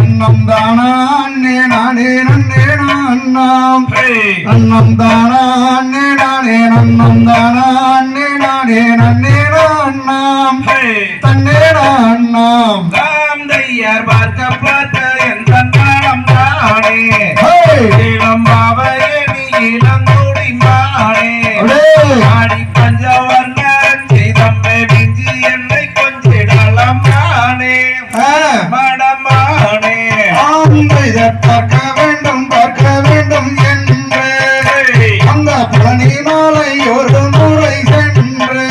அண்ணம். தானா அண்ணே நானே நன்னே அண்ணாம். அண்ணம் தானா அண்ணே நானே நன்னம் தானா அண்ணே நானே நன்னே அண்ணாம். தன்னே அண்ணாம். தாம் தையர் பார்க்க பார்த்த என் தன்னாம் தானே. இளம் பாவையே நீ இளங்குடி மானே. ஆடி பஞ்சவர்ணன் சிதம்பை விஞ்சி என்னை கொஞ்சிடலாம் தானே பார்க்க வேண்டும் பார்க்க வேண்டும் என்று. அந்த பழனி மாலை ஒரு முறை சென்று.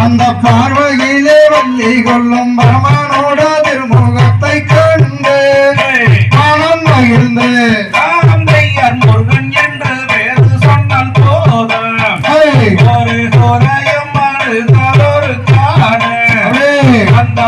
அந்த பார்வையிலே வள்ளி கொள்ளும் பரமனோட திருமுகத்தை கண்டு. மனம் மகிழ்ந்து. முருகன் என்று வேறு சொன்னால் போதும். ஒரு குறையும் மறுத்தால் ஒரு காடு. அந்த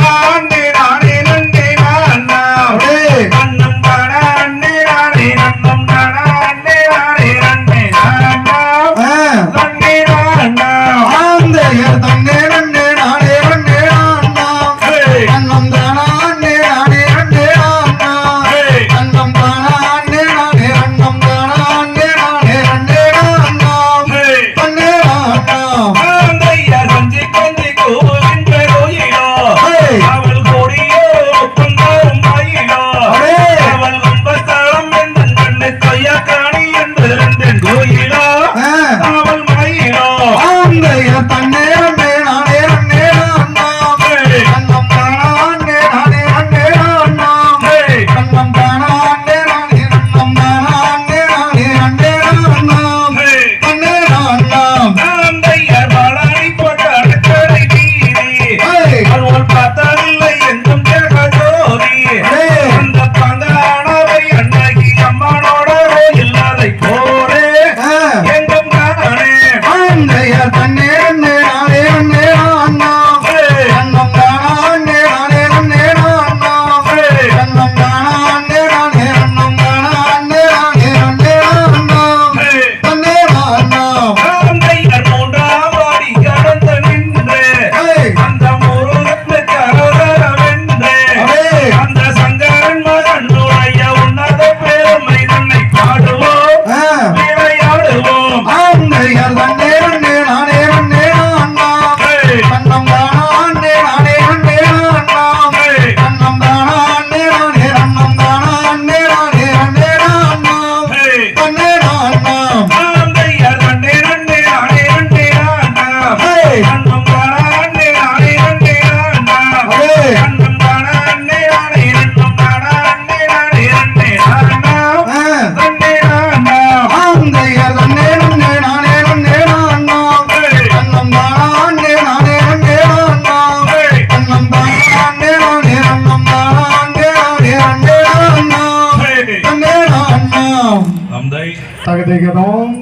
நான்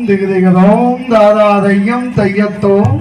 திகதிகதோம் தாதாதையும் தையத்தோம்.